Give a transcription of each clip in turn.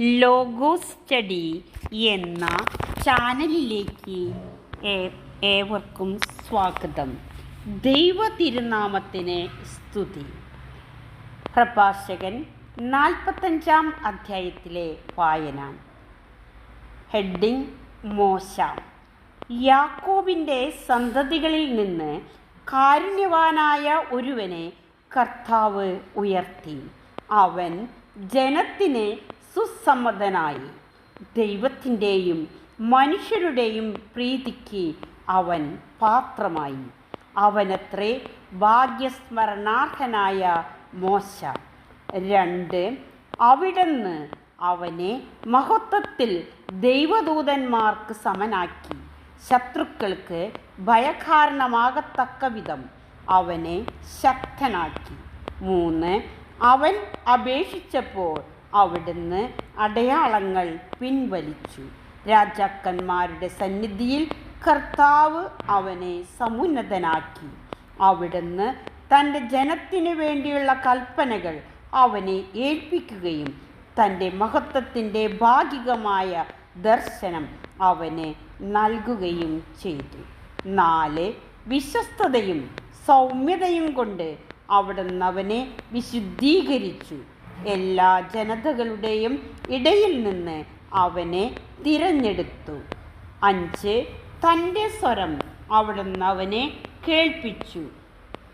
Logos study എന്ന ചാനലിലേക്ക് ഏവർക്കും സ്വാഗതം. ദൈവ തിരുനാമത്തിന് സ്തുതി. പ്രഭാഷകൻ നാൽപ്പത്തഞ്ചാം അധ്യായത്തിലെ വായന. ഹെഡിങ് മോശ. യാക്കോബിന്റെ സന്തതികളിൽ നിന്ന് കാരുണ്യവാനായ ഒരുവനെ കർത്താവ് ഉയർത്തി. അവൻ ജനത്തിന് സുസമ്മതനായി ദൈവത്തിന്റെയും മനുഷ്യരുടെയും പ്രീതിക്ക് അവൻ പാത്രമായി. അവനത്രേ ഭാഗ്യസ്മരണാർഹനായ മോശ. രണ്ട് അവിടുന്ന് അവനെ മഹത്വത്തിൽ ദൈവദൂതന്മാർക്ക് സമനാക്കി. ശത്രുക്കൾക്ക് ഭയകാരണമാകത്തക്ക വിധം അവനെ ശക്തനാക്കി. മൂന്ന് അവൻ അപേക്ഷിച്ചപ്പോൾ അവിടുന്ന് അടയാളങ്ങൾ പിൻവലിച്ചു. രാജാക്കന്മാരുടെ സന്നിധിയിൽ കർത്താവ് അവനെ സമുന്നതനാക്കി. അവിടുന്ന് തന്റെ ജനത്തിനു വേണ്ടിയുള്ള കൽപ്പനകൾ അവനെ ഏൽപ്പിക്കുകയും തന്റെ മഹത്വത്തിന്റെ ഭാഗികമായ ദർശനം അവന് നൽകുകയും ചെയ്തു. നാല് വിശ്വസ്തതയും സൗമ്യതയും കൊണ്ട് അവിടുന്ന് അവനെ വിശുദ്ധീകരിച്ചു. എല്ലാ ജനതകളുടെയും ഇടയിൽ നിന്ന് അവനെ തിരഞ്ഞെടുത്തു. അഞ്ച് തന്റെ സ്വരം അവിടുന്ന് അവനെ കേൾപ്പിച്ചു.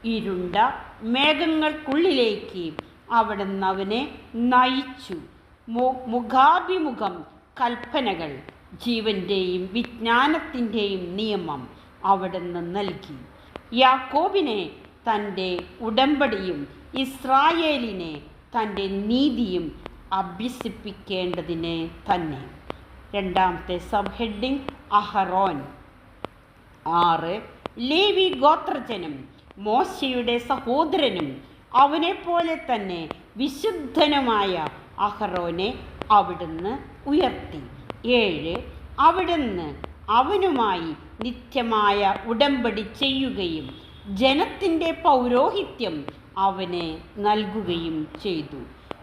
ഇരുണ്ട മേഘങ്ങൾക്കുള്ളിലേക്ക് അവിടുന്ന് അവനെ നയിച്ചു. മുഖാഭിമുഖം കൽപ്പനകൾ ജീവന്റെയും വിജ്ഞാനത്തിന്റെയും നിയമം അവിടുന്ന് നൽകി. യാക്കോബിനെ തന്റെ ഉടമ്പടിയും ഇസ്രായേലിനെ തന്റെ നീതിയും അഭ്യസിപ്പിക്കേണ്ടതിന് തന്നെ. രണ്ടാമത്തെ സബ് ഹെഡിങ് അഹറോൻ. ആറ് ലേവി ഗോത്രജനും മോശയുടെ സഹോദരനും അവനെപ്പോലെ തന്നെ വിശുദ്ധനുമായ അഹറോനെ അവിടുന്ന് ഉയർത്തി. ഏഴ് അവിടുന്ന് അവനുമായി നിത്യമായ ഉടമ്പടി ചെയ്യുകയും ജനത്തിന്റെ പൗരോഹിത്യം അവന് നൽകുകയും ചെയ്തു.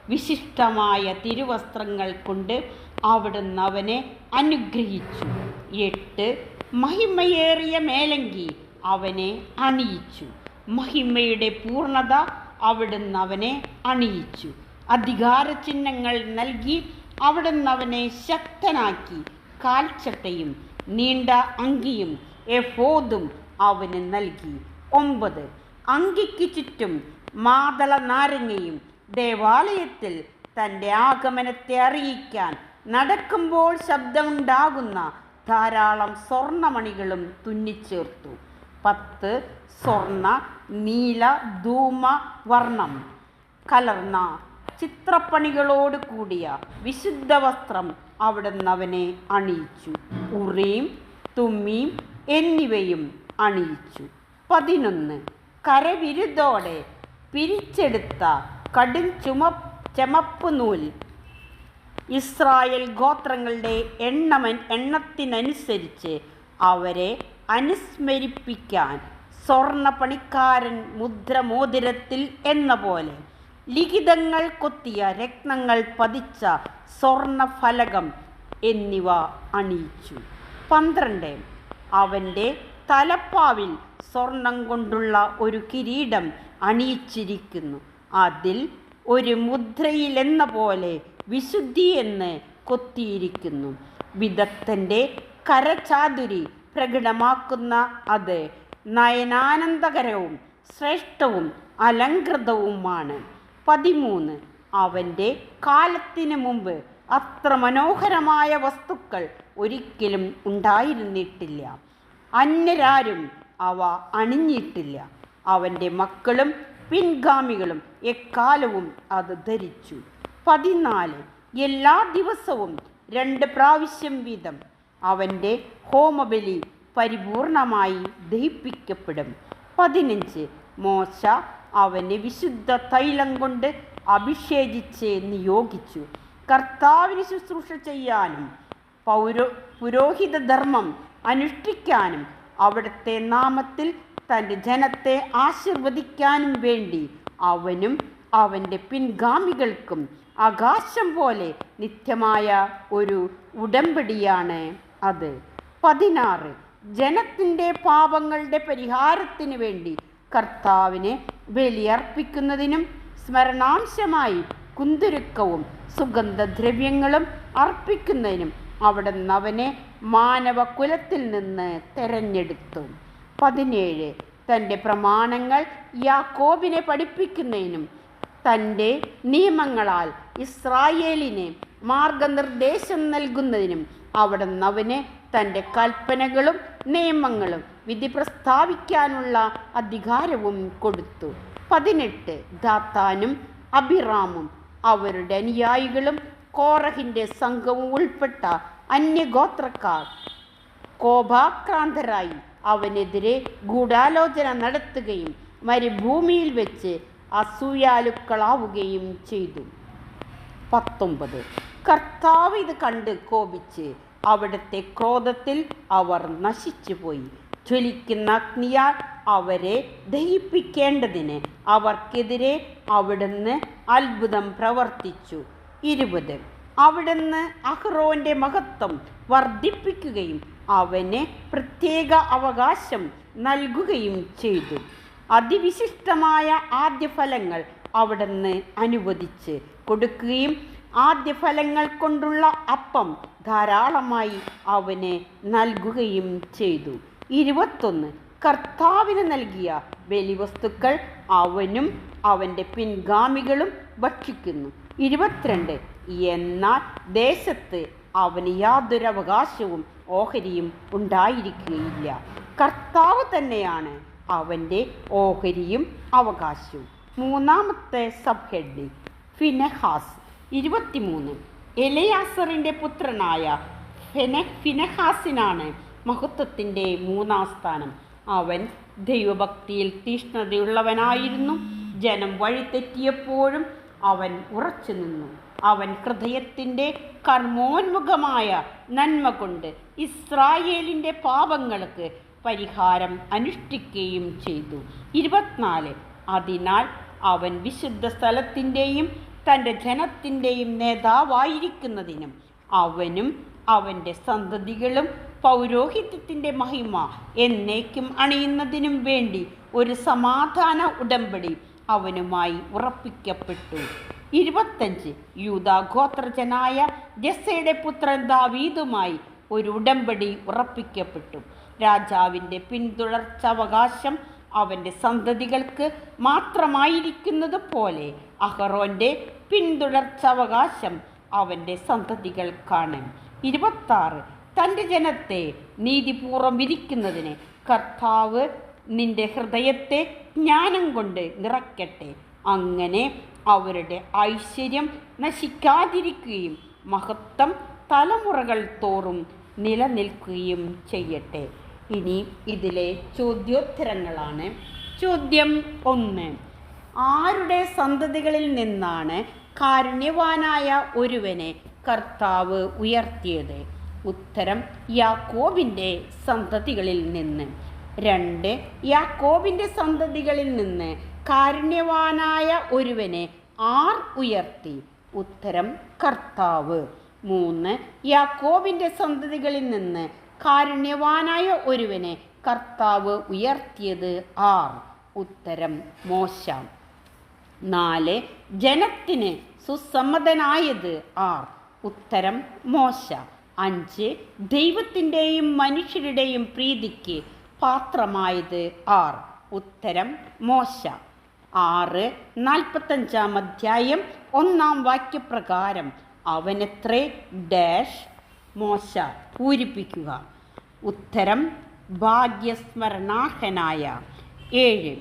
വിശിഷ്ടമായ തിരുവസ്ത്രങ്ങൾ കൊണ്ട് അവിടുന്ന് അവനെ അനുഗ്രഹിച്ചു. എട്ട് മഹിമയേറിയ മേലങ്കി അവനെ അണിയിച്ചു. മഹിമയുടെ പൂർണത അവിടുന്ന് അവനെ അണിയിച്ചു. അധികാര ചിഹ്നങ്ങൾ നൽകി അവിടുന്ന് അവനെ ശക്തനാക്കി. കാൽച്ചട്ടയും നീണ്ട അങ്കിയും എഫോദും അവന് നൽകി. ഒമ്പത് അങ്കിക്ക് ചുറ്റും മാതള നാരങ്ങയും ദേവാലയത്തിൽ തന്റെ ആഗമനത്തെ അറിയിക്കാൻ നടക്കുമ്പോൾ ശബ്ദമുണ്ടാകുന്ന ധാരാളം സ്വർണമണികളും തുന്നിച്ചേർത്തു. പത്ത് സ്വർണ നീല ധൂമ വർണം. കലർന്ന ചിത്രപ്പണികളോട് കൂടിയ വിശുദ്ധ വസ്ത്രം അവിടുന്ന് അവനെ അണിയിച്ചു. ഉറിയും തുമ്മിയും എന്നിവയും അണിയിച്ചു. പതിനൊന്ന്. കരവിരുതോടെ പിരിച്ചെടുത്ത കടും ചുമ ചമപ്പ് നൂൽ ഇസ്രായേൽ ഗോത്രങ്ങളുടെ എണ്ണമൻ എണ്ണത്തിനനുസരിച്ച് അവരെ അനുസ്മരിപ്പിക്കാൻ സ്വർണ പണിക്കാരൻ മുദ്രമോതിരത്തിൽ എന്ന പോലെ ലിഖിതങ്ങൾ കൊത്തിയ രത്നങ്ങൾ പതിച്ച സ്വർണഫലകം എന്നിവ അണിയിച്ചു. പന്ത്രണ്ട്. അവന്റെ തലപ്പാവിൽ സ്വർണം കൊണ്ടുള്ള ഒരു കിരീടം അണിയിച്ചിരിക്കുന്നു. അതിൽ ഒരു മുദ്രയിലെന്ന പോലെ വിശുദ്ധി എന്ന് കൊത്തിയിരിക്കുന്നു. വിദഗ്ധന്റെ കരചാതുരി പ്രകടമാക്കുന്ന അത് നയനാനന്ദകരവും ശ്രേഷ്ഠവും അലങ്കൃതവുമാണ് പതിമൂന്ന്. അവന്റെ കാലത്തിന് മുമ്പ് അത്ര മനോഹരമായ വസ്തുക്കൾ ഒരിക്കലും ഉണ്ടായിരുന്നിട്ടില്ല. അന്യരാരും അവ അണിഞ്ഞിട്ടില്ല. അവന്റെ മക്കളും പിൻഗാമികളും എക്കാലവും അത് ധരിച്ചു. പതിനാല് എല്ലാ ദിവസവും രണ്ട് പ്രാവശ്യം വീതം അവന്റെ ഹോമബലി പരിപൂർണമായി ദഹിപ്പിക്കപ്പെടും. പതിനഞ്ച് മോശ അവനെ വിശുദ്ധ തൈലം കൊണ്ട് അഭിഷേകിച്ച് നിയോഗിച്ചു. കർത്താവിന് ശുശ്രൂഷ ചെയ്യാനും പൗരോ പുരോഹിത ധർമ്മം അനുഷ്ഠിക്കാനും അവിടുത്തെ നാമത്തിൽ തന്റെ ജനത്തെ ആശീർവദിക്കാനും വേണ്ടി അവനും അവന്റെ പിൻഗാമികൾക്കും ആകാശം പോലെ നിത്യമായ ഒരു ഉടമ്പടിയാണ് അത്. പതിനാറ്. ജനത്തിന്റെ പാപങ്ങളുടെ പരിഹാരത്തിന് വേണ്ടി കർത്താവിനെ ബലിയർപ്പിക്കുന്നതിനും സ്മരണാംശമായി കുന്തുരുക്കവും സുഗന്ധദ്രവ്യങ്ങളും അർപ്പിക്കുന്നതിനും അവിടുന്ന് അവനെ മാനവകുലത്തിൽ നിന്ന് തെരഞ്ഞെടുത്തു. പതിനേഴ്. തന്റെ പ്രമാണങ്ങൾ യാക്കോബിനെ പഠിപ്പിക്കുന്നതിനും തന്റെ നിയമങ്ങളാൽ ഇസ്രായേലിന് മാർഗനിർദ്ദേശം നൽകുന്നതിനും അവിടുന്ന് അവന് തന്റെ കൽപ്പനകളും നിയമങ്ങളും വിധി പ്രസ്താവിക്കാനുള്ള അധികാരവും കൊടുത്തു. പതിനെട്ട്. ദാത്താനും അഭിറാമും അവരുടെ അനുയായികളും കോറഹിന്റെ സംഘവും ഉൾപ്പെട്ട അന്യഗോത്രക്കാർ. കോപാക്രാന്തരായി അവനെതിരെ ഗൂഢാലോചന നടത്തുകയും മരുഭൂമിയിൽ വെച്ച് അസൂയാലുക്കളാവുകയും ചെയ്തു. പത്തൊമ്പത്. കർത്താവ് ഇത് കണ്ട് കോപിച്ച് അവിടുത്തെ ക്രോധത്തിൽ അവർ നശിച്ചുപോയി. ജ്വലിക്കുന്ന അഗ്നിയാൽ അവരെ ദഹിപ്പിക്കേണ്ടതിന് അവർക്കെതിരെ അവിടുന്ന് അത്ഭുതം പ്രവർത്തിച്ചു. ഇരുപത്. അവിടുന്ന് അഹ്റോന്റെ മഹത്വം വർദ്ധിപ്പിക്കുകയും അവന് പ്രത്യേക അവകാശം നൽകുകയും ചെയ്തു. അതിവിശിഷ്ടമായ ആദ്യഫലങ്ങൾ അവിടുന്ന് അനുവദിച്ച് കൊടുക്കുകയും ആദ്യഫലങ്ങൾ കൊണ്ടുള്ള അപ്പം ധാരാളമായി അവന് നൽകുകയും ചെയ്തു. ഇരുപത്തൊന്ന്. കർത്താവിന് നൽകിയ ബലിവസ്തുക്കൾ അവനും അവന്റെ പിൻഗാമികളും ഭക്ഷിക്കുന്നു. ഇരുപത്തിരണ്ട്. എന്നാൽ ദേശത്ത് അവന് യാതൊരു അവകാശവും ഓഹരിയും ഉണ്ടായിരിക്കുകയില്ല. കർത്താവ് തന്നെയാണ് അവന്റെ ഓഹരിയും അവകാശവും. മൂന്നാമത്തെ സബ് ഹെഡ് ഫിനഹാസ്. ഇരുപത്തിമൂന്ന്. എലയാസറിന്റെ പുത്രനായ ഫെന ഫിനഹാസിനാണ് മഹത്വത്തിന്റെ മൂന്നാം സ്ഥാനം. അവൻ ദൈവഭക്തിയിൽ തീഷ്ണതയുള്ളവനായിരുന്നു. ജനം വഴിതെറ്റിയപ്പോഴും അവൻ ഉറച്ചു നിന്നു. അവൻ ഹൃദയത്തിന്റെ കർമ്മോന്മുഖമായ നന്മ കൊണ്ട് ഇസ്രായേലിന്റെ പാപങ്ങൾക്ക് പരിഹാരം അനുഷ്ഠിക്കുകയും ചെയ്തു. ഇരുപത്തിനാല് അതിനാൽ അവൻ വിശുദ്ധ സ്ഥലത്തിന്റെയും തന്റെ ജനത്തിന്റെയും നേതാവായിരിക്കുന്നതിനും അവനും അവന്റെ സന്തതികളും പൗരോഹിത്യത്തിന്റെ മഹിമ എന്നേക്കും അണിയുന്നതിനും വേണ്ടി ഒരു സമാധാന ഉടമ്പടി അവനുമായി ഉറപ്പിക്കപ്പെട്ടു. ഇരുപത്തഞ്ച്. യൂതാഗോത്രജനായ ജസ്സയുടെ പുത്രൻ ദാവീദുമായി ഒരു ഉടമ്പടി ഉറപ്പിക്കപ്പെട്ടു. രാജാവിന്റെ പിന്തുടർച്ചാവകാശം അവന്റെ സന്തതികൾക്ക് മാത്രമായിരിക്കുന്നത് പോലെ അഹറോന്റെ പിന്തുടർച്ചാവകാശം അവന്റെ സന്തതികൾക്കാണ്. ഇരുപത്താറ്. തന്റെ ജനത്തെ നീതിപൂർവം വിധിക്കുന്നതിന് കർത്താവ് നിന്റെ ഹൃദയത്തെ ജ്ഞാനം കൊണ്ട് നിറയ്ക്കട്ടെ അങ്ങനെ അവരുടെ ഐശ്വര്യം നശിക്കാതിരിക്കുകയും മഹത്വം തലമുറകൾ തോറും നിലനിൽക്കുകയും ചെയ്യട്ടെ. ഇനി ഇതിലെ ചോദ്യോത്തരങ്ങളാണ്. ചോദ്യം ഒന്ന്. ആരുടെ സന്തതികളിൽ നിന്നാണ് കാരുണ്യവാനായ ഒരുവനെ കർത്താവ് ഉയർത്തിയത്? ഉത്തരം യാക്കോബിന്റെ സന്തതികളിൽ നിന്ന്. രണ്ട് യാക്കോബിന്റെ സന്തതികളിൽ നിന്ന് കാരുണ്യവാനായ ഒരുവനെ ആർ ഉയർത്തി. ഉത്തരം കർത്താവ്. മൂന്ന് യാക്കോബിന്റെ സന്തതികളിൽ നിന്ന് കാരുണ്യവാനായ ഒരുവനെ കർത്താവ് ഉയർത്തിയത് ആർ. ഉത്തരം മോശ. നാല് ജനത്തിന് സുസമ്മതനായത് ആർ. ഉത്തരം മോശ. അഞ്ച് ദൈവത്തിന്റെയും മനുഷ്യരുടെയും പ്രീതിക്ക് പാത്രമായത് ആർ. ഉത്തരം മോശ. ആറ് നാൽപ്പത്തഞ്ചാം അധ്യായം ഒന്നാം വാക്യപ്രകാരം അവനെത്രേ ഡാഷ് മോശ പൂരിപ്പിക്കുക. ഉത്തരം ഭാഗ്യസ്മരണാഹനായ ഏഴ്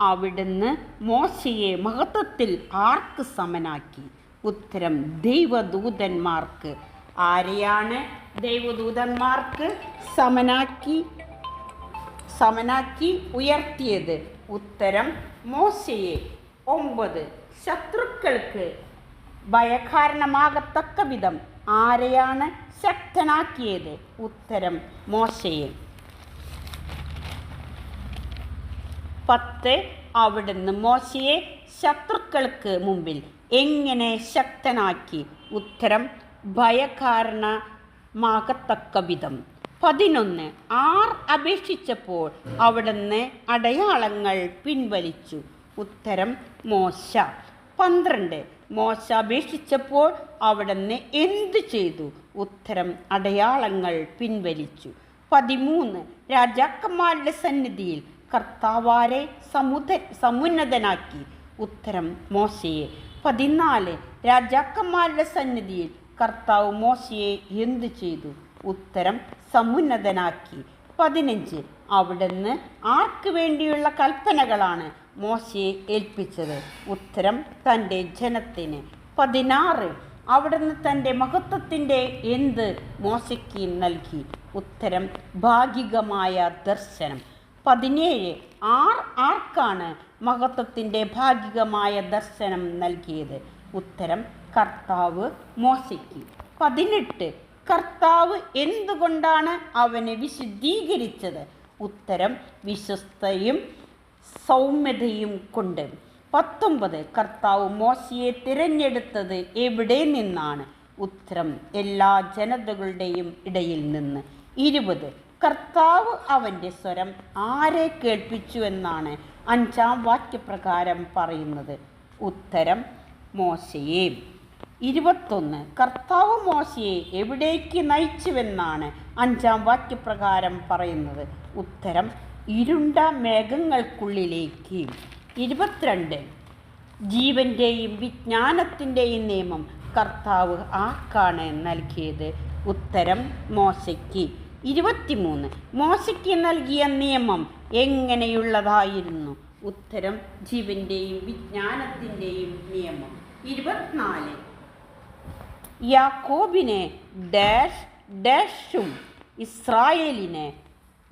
അവിടുന്ന് മോശയെ മഹത്വത്തിൽ ആർക്ക് സമനാക്കി? ഉത്തരം ദൈവദൂതന്മാർക്ക്. ആരെയാണ് ദൈവദൂതന്മാർക്ക് സമനാക്കി? സമനാക്കി ഉയർത്തിയത്. ഉത്തരം മോശയെ. ഒമ്പത് ശത്രുക്കൾക്ക് ഭയകാരണമാകത്തക്ക വിധം ആരെയാണ് ശക്തനാക്കിയത്? ഉത്തരം മോശയെ. പത്ത് അവിടുന്ന് മോശയെ ശത്രുക്കൾക്ക് മുമ്പിൽ എങ്ങനെ ശക്തനാക്കി? ഉത്തരം ഭയകാരണമാകത്തക്ക വിധം. പതിനൊന്ന്. ആർ അപേക്ഷിച്ചപ്പോൾ അവിടുന്ന് അടയാളങ്ങൾ പിൻവലിച്ചു. ഉത്തരം മോശ. പന്ത്രണ്ട്. മോശ അപേക്ഷിച്ചപ്പോൾ അവിടുന്ന് എന്തു ചെയ്തു? ഉത്തരം അടയാളങ്ങൾ പിൻവലിച്ചു. പതിമൂന്ന്. രാജാക്കന്മാരുടെ സന്നിധിയിൽ കർത്താവാരെ സമുദ സമുന്നതനാക്കി. ഉത്തരം മോശയെ. പതിനാല്. രാജാക്കന്മാരുടെ സന്നിധിയിൽ കർത്താവ് മോശയെ എന്തു ചെയ്തു? ഉത്തരം സമുന്നതനാക്കി. പതിനഞ്ച്. അവിടുന്ന് ആർക്ക് വേണ്ടിയുള്ള കൽപ്പനകളാണ് മോശയെ ഏൽപ്പിച്ചത്? ഉത്തരം തന്റെ ജനത്തിന്. പതിനാറ്. അവിടുന്ന് തന്റെ മഹത്വത്തിന്റെ എന്ത് മോശയ്ക്ക് നൽകി? ഉത്തരം ഭാഗികമായ ദർശനം. പതിനേഴ്. ആർ ആർക്കാണ് മഹത്വത്തിന്റെ ഭാഗികമായ ദർശനം നൽകിയത്? ഉത്തരം കർത്താവ് മോശയ്ക്ക്. പതിനെട്ട്. കർത്താവ് എന്തുകൊണ്ടാണ് അവനെ വിശുദ്ധീകരിച്ചത്? ഉത്തരം വിശ്വസ്തയും സൗമ്യതയും കൊണ്ട്. പത്തൊമ്പത് കർത്താവ് മോശയെ തിരഞ്ഞെടുത്തത് എവിടെ നിന്നാണ്? ഉത്തരം എല്ലാ ജനതകളുടെയും ഇടയിൽ നിന്ന്. ഇരുപത് കർത്താവ് അവന്റെ സ്വരം ആരെ കേൾപ്പിച്ചു എന്നാണ് അഞ്ചാം വാക്യപ്രകാരം പറയുന്നത്. ഉത്തരം മോശയെ. ഇരുപത്തൊന്ന്. കർത്താവ് മോശയെ എവിടേക്ക് നയിച്ചുവെന്നാണ് അഞ്ചാം വാക്യപ്രകാരം പറയുന്നത്. ഉത്തരം ഇരുണ്ട മേഘങ്ങൾക്കുള്ളിലേക്ക്. ഇരുപത്തിരണ്ട്. ജീവന്റെയും വിജ്ഞാനത്തിന്റെയും നിയമം കർത്താവ് ആക്കാണ് നൽകിയത്? ഉത്തരം മോശയ്ക്ക്. ഇരുപത്തിമൂന്ന്. മോശയ്ക്ക് നൽകിയ നിയമം എങ്ങനെയുള്ളതായിരുന്നു? ഉത്തരം ജീവന്റെയും വിജ്ഞാനത്തിന്റെയും നിയമം. ഇരുപത്തിനാല്. യാക്കോബിനെ ഡാഷ് ഡാഷും ഇസ്രായേലിനെ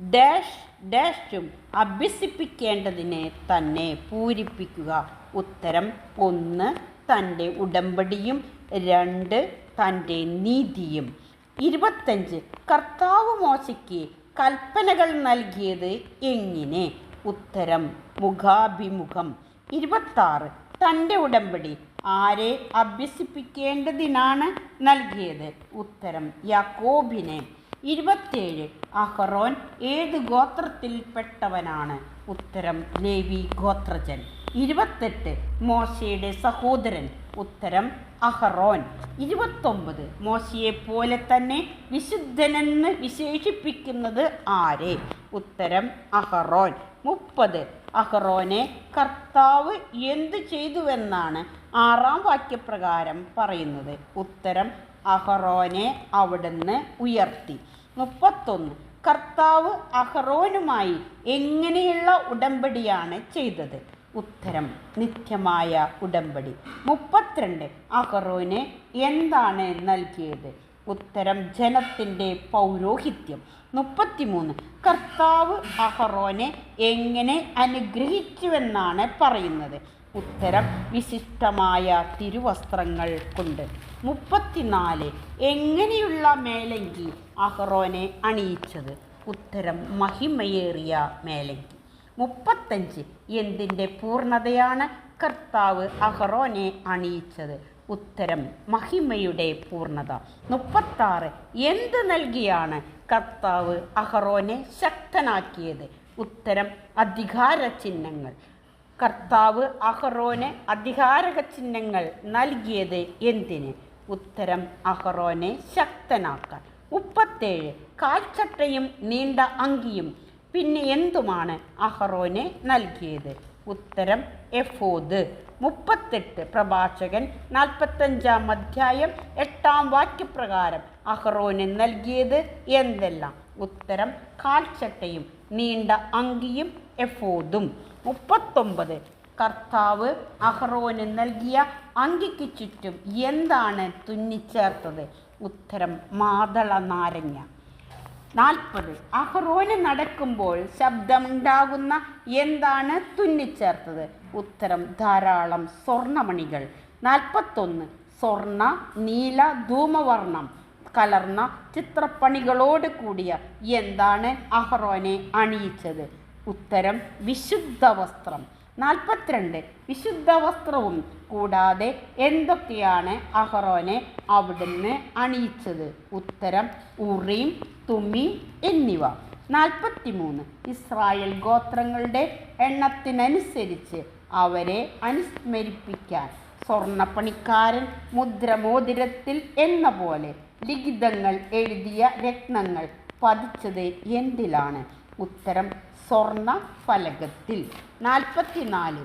ഡാഷ് ഡാഷും അഭ്യസിപ്പിക്കേണ്ടതിനെ തന്നെ പൂരിപ്പിക്കുക. ഉത്തരം ഒന്ന് തന്റെ ഉടമ്പടിയും രണ്ട് തന്റെ നീതിയും. ഇരുപത്തഞ്ച് കർത്താവ് മോശയ്ക്ക് കൽപ്പനകൾ നൽകിയത് എങ്ങനെ? ഉത്തരം മുഖാഭിമുഖം. ഇരുപത്താറ് തന്റെ ഉടമ്പടി ആരെ അഭ്യസിപ്പിക്കേണ്ടതിനാണ് നൽകിയത്? ഉത്തരം യാക്കോബിനെ. ഇരുപത്തേഴ് അഹറോൻ ഏത് ഗോത്രത്തിൽപ്പെട്ടവനാണ്? ഉത്തരം ലേവി ഗോത്രജൻ. ഇരുപത്തെട്ട് മോശയുടെ സഹോദരൻ. ഉത്തരം അഹറോൻ. ഇരുപത്തൊമ്പത് മോശയെ പോലെ തന്നെ വിശുദ്ധനെന്ന് വിശേഷിപ്പിക്കുന്നത് ആരെ? ഉത്തരം അഹറോൻ. മുപ്പത് അഹറോനെ കർത്താവ് എന്തു ചെയ്തുവെന്നാണ് ആറാം വാക്യപ്രകാരം പറയുന്നത് ഉത്തരം അഹറോനെ അവിടുന്ന് ഉയർത്തി. മുപ്പത്തൊന്ന് കർത്താവ് അഹറോനുമായി എങ്ങനെയുള്ള ഉടമ്പടിയാണ് ചെയ്തത്? ഉത്തരം നിത്യമായ ഉടമ്പടി. മുപ്പത്തിരണ്ട് അഹറോന് എന്താണ് നൽകിയത്? ഉത്തരം ജനത്തിന്റെ പൗരോഹിത്യം. മുപ്പത്തിമൂന്ന് കർത്താവ് അഹറോനെ എങ്ങനെ അനുഗ്രഹിച്ചുവെന്നാണ് പറയുന്നത്? ഉത്തരം വിശിഷ്ടമായ തിരുവസ്ത്രങ്ങൾ കൊണ്ട് മുപ്പത്തിനാല്. എങ്ങനെയുള്ള മേലങ്കി അഹ്റോനെ അണിയിച്ചത്? ഉത്തരം മഹിമയേറിയ മേലങ്കി. മുപ്പത്തഞ്ച്. എന്തിന്റെ പൂർണതയാണ് കർത്താവ് അഹ്റോനെ അണിയിച്ചത്? ഉത്തരം മഹിമയുടെ പൂർണത മുപ്പത്താറ്. എന്ത് നൽകിയാണ് കർത്താവ് അഹ്റോനെ ശക്തനാക്കിയത്? ഉത്തരം അധികാര ചിഹ്നങ്ങൾ കർത്താവ് അഹറോന് അധികാരക ചിഹ്നങ്ങൾ നൽകിയത് എന്തിന്? ഉത്തരം അഹറോനെ ശക്തനാക്കാൻ. മുപ്പത്തേഴ് കാൽച്ചട്ടയും നീണ്ട അങ്കിയും പിന്നെ എന്തുമാണ് അഹറോനെ നൽകിയത്? ഉത്തരം എഫോദ്. മുപ്പത്തെട്ട് പ്രഭാഷകൻ നാൽപ്പത്തഞ്ചാം അധ്യായം എട്ടാം വാക്യപ്രകാരം അഹ്റോന് നൽകിയത് എന്തെല്ലാം? ഉത്തരം കാൽച്ചട്ടയും നീണ്ട അങ്കിയും എഫോദും. മുപ്പത്തൊമ്പത്. കർത്താവ് അഹ്റോന് നൽകിയ അങ്കിക്ക് ചുറ്റും എന്താണ് തുന്നിച്ചേർത്തത്? ഉത്തരം മാതള നാരങ്ങ. നാൽപ്പത്. അഹ്റോന് നടക്കുമ്പോൾ ശബ്ദമുണ്ടാകുന്ന എന്താണ് തുന്നിച്ചേർത്തത്? ഉത്തരം ധാരാളം സ്വർണമണികൾ. നാൽപ്പത്തൊന്ന്. സ്വർണ നീല ധൂമവർണം കലർന്ന ചിത്രപ്പണികളോട് കൂടിയ എന്താണ് അഹ്റോനെ അണിയിച്ചത്? ഉത്തരം വിശുദ്ധ വസ്ത്രം നാൽപ്പത്തിരണ്ട് വിശുദ്ധ വസ്ത്രവും കൂടാതെ എന്തൊക്കെയാണ് അഹറോനെ അവിടുന്ന് അണിയിച്ചത്? ഉത്തരം ഉറീം തുമി എന്നിവ. നാൽപ്പത്തിമൂന്ന് ഇസ്രായേൽ ഗോത്രങ്ങളുടെ എണ്ണത്തിനനുസരിച്ച് അവരെ അനുസ്മരിപ്പിക്കാൻ. സ്വർണപ്പണിക്കാരൻ മുദ്രമോതിരത്തിൽ എന്ന പോലെ ലിഖിതങ്ങൾ എഴുതിയ രത്നങ്ങൾ പതിച്ചത് എന്തിലാണ്? ഉത്തരം സ്വർണ ഫലകത്തിൽ. നാൽപ്പത്തിനാല്.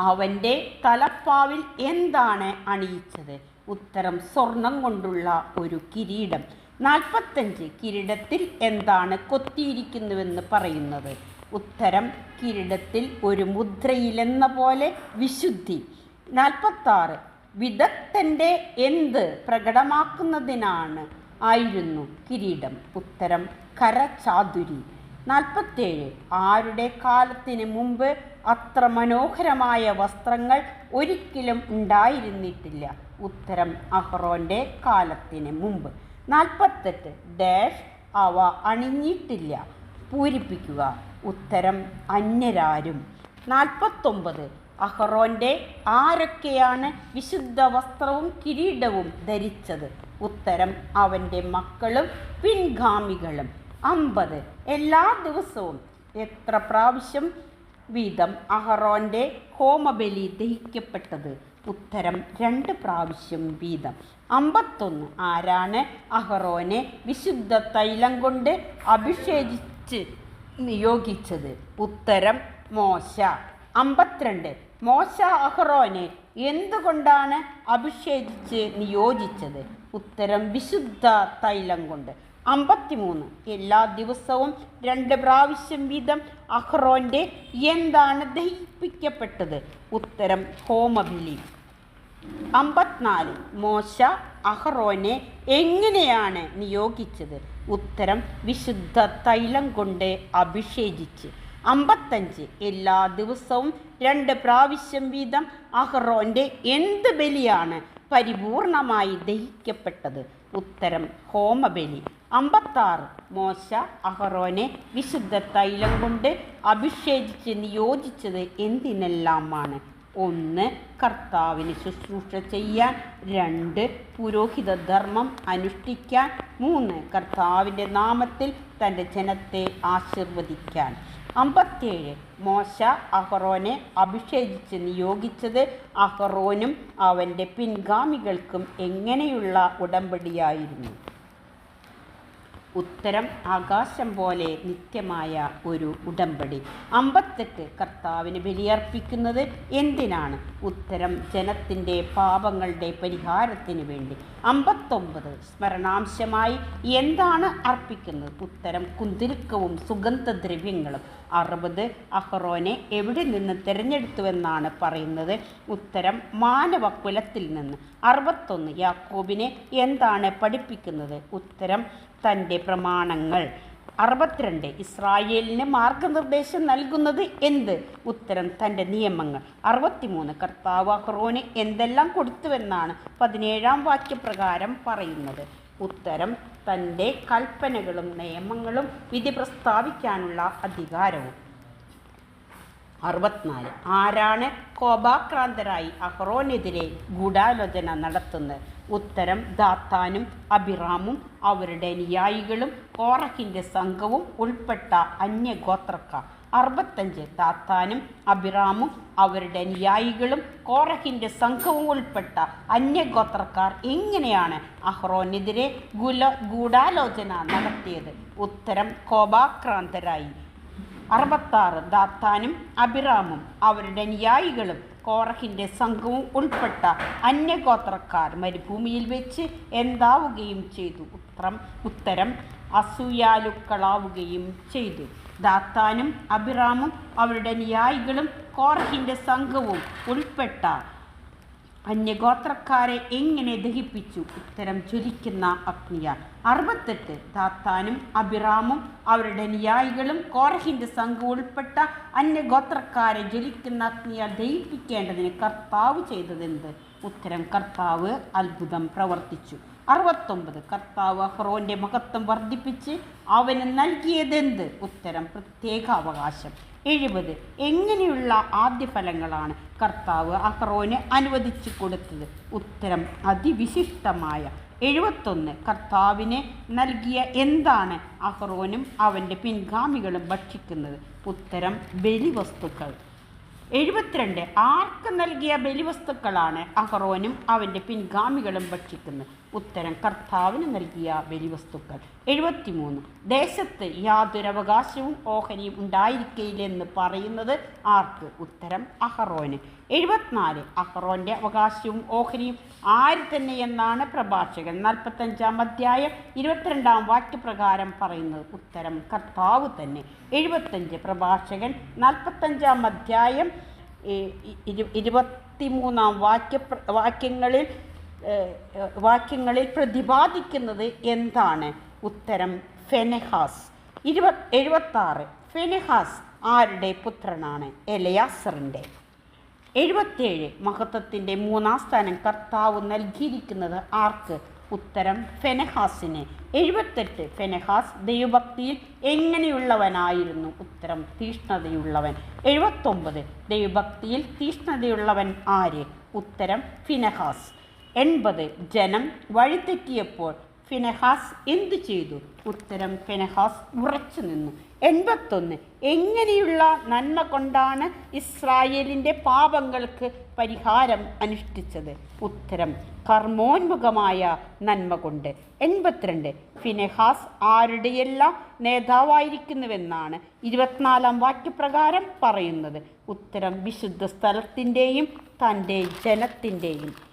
അവന്റെ തലപ്പാവിൽ എന്താണ് അണിയിച്ചത്? ഉത്തരം സ്വർണം കൊണ്ടുള്ള ഒരു കിരീടം. നാൽപ്പത്തഞ്ച്. കിരീടത്തിൽ എന്താണ് കൊത്തിയിരിക്കുന്നുവെന്ന് പറയുന്നത്? ഉത്തരം കിരീടത്തിൽ ഒരു മുദ്രയിലെന്ന പോലെ വിശുദ്ധി. നാൽപ്പത്താറ്. വിദഗ്ധന്റെ എന്ത് പ്രകടമാക്കുന്നതിനാണ് ആയിരുന്നു കിരീടം? ഉത്തരം കരചാതുരി നാൽപ്പത്തേഴ്. ആരുടെ കാലത്തിന് മുമ്പ് അത്ര മനോഹരമായ വസ്ത്രങ്ങൾ ഒരിക്കലും ഉണ്ടായിരുന്നിട്ടില്ല? ഉത്തരം അഹ്റോന്റെ കാലത്തിന് മുമ്പ്. നാൽപ്പത്തെട്ട്. ഡാഷ് അവ അണിഞ്ഞിട്ടില്ല. പൂരിപ്പിക്കുക. ഉത്തരം അന്യരാരും. നാൽപ്പത്തൊമ്പത്. അഹ്റോന്റെ ആരൊക്കെയാണ് വിശുദ്ധ വസ്ത്രവും കിരീടവും ധരിച്ചത്? ഉത്തരം അവന്റെ മക്കളും പിൻഗാമികളും. അമ്പത്. എല്ലാ ദിവസവും എത്ര പ്രാവശ്യം വീതം അഹറോന്റെ ഹോമബലി ദഹിക്കപ്പെട്ടത്? ഉത്തരം രണ്ട് പ്രാവശ്യം വീതം. അമ്പത്തൊന്ന്. ആരാണ് അഹറോനെ വിശുദ്ധ തൈലം കൊണ്ട് അഭിഷേകിച്ച് നിയോഗിച്ചത്? ഉത്തരം മോശ. അമ്പത്തിരണ്ട്. മോശ അഹ്റോനെ എന്തുകൊണ്ടാണ് അഭിഷേകിച്ച് നിയോജിച്ചത് ഉത്തരം വിശുദ്ധ തൈലം കൊണ്ട്. അമ്പത്തിമൂന്ന്. എല്ലാ ദിവസവും രണ്ട് പ്രാവശ്യം വീതം അഹ്റോന്റെ എന്താണ് ദഹിപ്പിക്കപ്പെട്ടത്? ഉത്തരം ഹോമബിലി അമ്പത്തിനാല്. മോശ അഹ്റോനെ എങ്ങനെയാണ് നിയോഗിച്ചത്? ഉത്തരം വിശുദ്ധ തൈലം കൊണ്ട് അഭിഷേകിച്ച്. അമ്പത്തഞ്ച്. എല്ലാ ദിവസവും രണ്ട് പ്രാവശ്യം വീതം അഹ്റോന്റെ എന്ത് ബലിയാണ് പരിപൂർണമായി ദഹിക്കപ്പെട്ടത്? ഉത്തരം ഹോമബലി. അമ്പത്താറ്. മോശ അഹറോനെ വിശുദ്ധ തൈലം കൊണ്ട് അഭിഷേകിച്ച് നിയോജിച്ചത് എന്തിനെല്ലാമാണ്? ഒന്ന് കർത്താവിന് ശുശ്രൂഷ ചെയ്യാൻ. രണ്ട് പുരോഹിത ധർമ്മം അനുഷ്ഠിക്കാൻ. മൂന്ന് കർത്താവിന്റെ നാമത്തിൽ തന്റെ ജനത്തെ ആശീർവദിക്കാൻ. അമ്പത്തേഴ് മോശ അഹറോനെ അഭിഷേകിച്ച് നിയോഗിച്ചത് അഹറോനും അവന്റെ പിൻഗാമികൾക്കും എങ്ങനെയുള്ള ഉടമ്പടിയായിരുന്നു? ഉത്തരം ആകാശം പോലെ നിത്യമായ ഒരു ഉടമ്പടി. അമ്പത്തെട്ട് കർത്താവിന് ബലിയർപ്പിക്കുന്നത് എന്തിനാണ്? ഉത്തരം ജനത്തിന്റെ പാപങ്ങളുടെ പരിഹാരത്തിന് വേണ്ടി. അമ്പത്തൊമ്പത് സ്മരണാംശമായി എന്താണ് അർപ്പിക്കുന്നത്? ഉത്തരം കുന്തിരുക്കവും സുഗന്ധദ്രവ്യങ്ങളും. അറുപത് അഹ്റോനെ എവിടെ നിന്ന് തിരഞ്ഞെടുത്തുവെന്നാണ് പറയുന്നത്. ഉത്തരം മാനവ കുലത്തിൽ നിന്ന്. അറുപത്തൊന്ന് യാക്കോബിനെ എന്താണ് പഠിപ്പിക്കുന്നത്? ഉത്തരം തന്റെ പ്രമാണങ്ങൾ. അറുപത്തിരണ്ട് ഇസ്രായേലിന് മാർഗനിർദ്ദേശം നൽകുന്നത് എന്ത്? ഉത്തരം തന്റെ നിയമങ്ങൾ. അറുപത്തിമൂന്ന് കർത്താവ് അഹ്റോന് എന്തെല്ലാം കൊടുത്തുവെന്നാണ് പതിനേഴാം വാക്യപ്രകാരം പറയുന്നത്. ഉത്തരം തന്റെ കൽപ്പനകളും നിയമങ്ങളും വിധി പ്രസ്താവിക്കാനുള്ള അധികാരവും. അറുപത്തിനാല്. ആരാണ് കോപാക്രാന്തരായി അഹ്റോനെതിരെ ഗൂഢാലോചന നടത്തുന്നത്? ഉത്തരം ദാത്താനും അബിറാമും അവരുടെ അനുയായികളും കോറഹിന്റെ സംഘവും ഉൾപ്പെട്ട അന്യഗോത്രക്കാർ. അറുപത്തഞ്ച് താത്താനും അബിറാമും അവരുടെ അനുയായികളും കോറഹിന്റെ സംഘവും ഉൾപ്പെട്ട അന്യഗോത്രക്കാർ എങ്ങനെയാണ് അഹ്റോനെതിരെ ഗുല ഗൂഢാലോചന നടത്തിയത്? ഉത്തരം കോപാക്രാന്തരായി. അറുപത്താറ് ദാത്താനും അബിറാമും അവരുടെ അനുയായികളും കോറഹിന്റെ സംഘവും ഉൾപ്പെട്ട അന്യഗോത്രക്കാർ മരുഭൂമിയിൽ വെച്ച് എന്താവുകയും ചെയ്തു? ഉത്തരം ഉത്തരം അസൂയാലുക്കളാവുകയും ചെയ്തു. ദാത്താനും അബിറാമും അവരുടെ ന്യായികളും കോർഹിന്റെ സംഘവും ഉൾപ്പെട്ട അന്യഗോത്രക്കാരെ എങ്ങനെ ദഹിപ്പിച്ചു? ഉത്തരം ജ്വലിക്കുന്ന അഗ്നിയാൽ. അറുപത്തെട്ട് ദാത്താനും അബിറാമും അവരുടെ ന്യായികളും കോർഹിന്റെ സംഘവും ഉൾപ്പെട്ട അന്യഗോത്രക്കാരെ ജ്വലിക്കുന്ന അഗ്നിയാൽ ദഹിപ്പിക്കേണ്ടതിന് കർത്താവ് ചെയ്തതെന്ത്? ഉത്തരം കർത്താവ് അത്ഭുതം പ്രവർത്തിച്ചു. അറുപത്തൊമ്പത്. കർത്താവ് അഹ്റോന്റെ മഹത്വം വർദ്ധിപ്പിച്ച് അവന് നൽകിയതെന്ത്? ഉത്തരം പ്രത്യേക അവകാശം. എഴുപത്. എങ്ങനെയുള്ള ആദ്യഫലങ്ങളാണ് കർത്താവ് അഹ്റോന് അനുവദിച്ചു കൊടുത്തത്? ഉത്തരം അതിവിശിഷ്ടമായ. എഴുപത്തൊന്ന്. കർത്താവിന് നൽകിയ എന്താണ് അഹ്റോനും അവന്റെ പിൻഗാമികളും ഭക്ഷിക്കുന്നത്? ഉത്തരം ബലിവസ്തുക്കൾ. എഴുപത്തിരണ്ട്. ആർക്ക് നൽകിയ ബലിവസ്തുക്കളാണ് അഹറോനും അവന്റെ പിൻഗാമികളും ഭക്ഷിക്കുന്നത്? ഉത്തരം കർത്താവിന് നൽകിയ ബലിവസ്തുക്കൾ എഴുപത്തിമൂന്ന്. ദേശത്ത് യാതൊരു അവകാശവും ഓഹരിയും ഉണ്ടായിരിക്കയില്ലെന്ന് പറയുന്നത് ആർക്ക്? ഉത്തരം അഹറോന്. എഴുപത്തിനാല്. അഹറോന്റെ അവകാശവും ഓഹരിയും ആര് തന്നെ എന്നാണ് പ്രഭാഷകൻ നാൽപ്പത്തഞ്ചാം അധ്യായം ഇരുപത്തിരണ്ടാം വാക്യപ്രകാരം പറയുന്നത്. ഉത്തരം കർത്താവ് തന്നെ. എഴുപത്തഞ്ച്. പ്രഭാഷകൻ നാൽപ്പത്തഞ്ചാം അധ്യായം ഇരുപത്തിമൂന്നാം വാക്യ വാക്യങ്ങളിൽ വാക്യങ്ങളിൽ പ്രതിപാദിക്കുന്നത് എന്താണ്? ഉത്തരം ഫെനഹാസ്. ഇരുപത് എഴുപത്താറ്. ഫെനഹാസ് ആരുടെ പുത്രനാണ്? എലയാസറിന്റെ. എഴുപത്തേഴ് മഹത്വത്തിന്റെ മൂന്നാം സ്ഥാനം കർത്താവ് നൽകിയിരിക്കുന്നത് ആർക്ക്? ഉത്തരം ഫെനഹാസിന്. എഴുപത്തെട്ട് ഫെനഹാസ് ദൈവഭക്തിയിൽ എങ്ങനെയുള്ളവനായിരുന്നു? ഉത്തരം തീഷ്ണതയുള്ളവൻ. എഴുപത്തൊമ്പത് ദൈവഭക്തിയിൽ തീഷ്ണതയുള്ളവൻ ആര്? ഉത്തരം ഫിനഹാസ്. എൺപത് ജനം വഴിതെറ്റിയപ്പോൾ ഫിനഹാസ് എന്തു ചെയ്തു? ഉത്തരം ഫിനഹാസ് ഉറച്ചു നിന്നു. എൺപത്തൊന്ന് എങ്ങനെയുള്ള നന്മ കൊണ്ടാണ് ഇസ്രായേലിന്റെ പാപങ്ങൾക്ക് പരിഹാരം അനുഷ്ഠിച്ചത്? ഉത്തരം കർമ്മോന്മുഖമായ നന്മ കൊണ്ട്. എൺപത്തിരണ്ട് ഫിനെഹാസ് ആരുടെയെല്ലാം നേതാവായിരിക്കുന്നുവെന്നാണ് ഇരുപത്തിനാലാം വാക്യപ്രകാരം പറയുന്നത്. ഉത്തരം വിശുദ്ധ സ്ഥലത്തിന്റെയും തന്റെ ജനത്തിന്റെയും.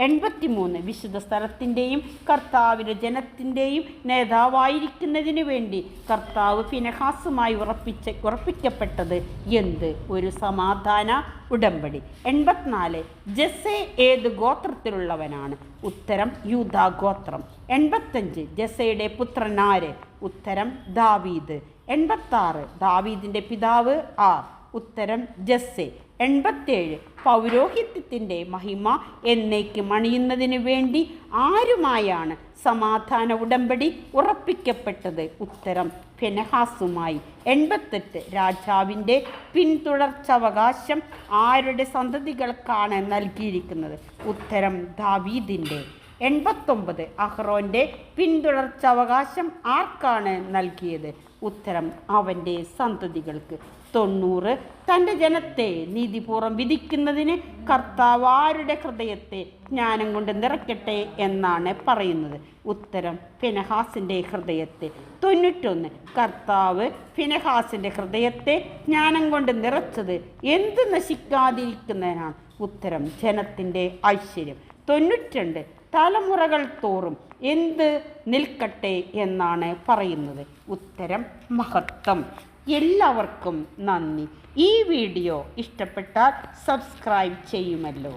എൺപത്തിമൂന്ന് വിശുദ്ധ സ്ഥലത്തിന്റെയും കർത്താവിന്റെ ജനത്തിന്റെയും നേതാവായിരിക്കുന്നതിനു വേണ്ടി കർത്താവ് ഫിനഹാസുമായി ഉറപ്പിച്ച ഉറപ്പിക്കപ്പെട്ടത് എന്ത്? ഒരു സമാധാന ഉടമ്പടി. എൺപത്തിനാല് ജസെ ഏത് ഗോത്രത്തിലുള്ളവനാണ്? ഉത്തരം യൂദാ ഗോത്രം. എൺപത്തഞ്ച് ജസയുടെ പുത്രനാര് ഉത്തരം ദാവീദ്. എൺപത്താറ് ദാവീദിന്റെ പിതാവ് ആർ? ഉത്തരം ജസ്സെ. എൺപത്തേഴ് പൗരോഹിത്യത്തിന്റെ മഹിമ എന്നേക്ക് മണിയുന്നതിന് വേണ്ടി ആരുമായാണ് സമാധാന ഉടമ്പടി ഉറപ്പിക്കപ്പെട്ടത്? ഉത്തരം ഫെനഹാസുമായി. എൺപത്തെട്ട്. രാജാവിന്റെ പിന്തുടർച്ചവകാശം ആരുടെ സന്തതികൾക്കാണ് നൽകിയിരിക്കുന്നത്? ഉത്തരം ദാവീദിന്റെ. എൺപത്തൊമ്പത്. അഹ്റോന്റെ പിന്തുടർച്ചവകാശം ആർക്കാണ് നൽകിയത്? ഉത്തരം അവന്റെ സന്തതികൾക്ക്. തൊണ്ണൂറ്. തന്റെ ജനത്തെ നീതിപൂർവം വിധിക്കുന്നതിന് കർത്താവാരുടെ ഹൃദയത്തെ ജ്ഞാനം കൊണ്ട് നിറയ്ക്കട്ടെ എന്നാണ് പറയുന്നത്. ഉത്തരം ഫിനഹാസിന്റെ ഹൃദയത്തെ. തൊണ്ണൂറ്റൊന്ന്. കർത്താവ് ഫിനഹാസിന്റെ ഹൃദയത്തെ ജ്ഞാനം കൊണ്ട് നിറച്ചത് എന്ത് നശിക്കാതിരിക്കുന്നതിനാണ്? ഉത്തരം ജനത്തിന്റെ ഐശ്വര്യം. തൊണ്ണൂറ്റിരണ്ട്. തലമുറകൾ തോറും എന്ത് നിൽക്കട്ടെ എന്നാണ് പറയുന്നത്. ഉത്തരം മഹത്വം. എല്ലാവർക്കും നന്ദി. ഈ വീഡിയോ ഇഷ്ടപ്പെട്ടാൽ സബ്സ്ക്രൈബ് ചെയ്യുമല്ലോ.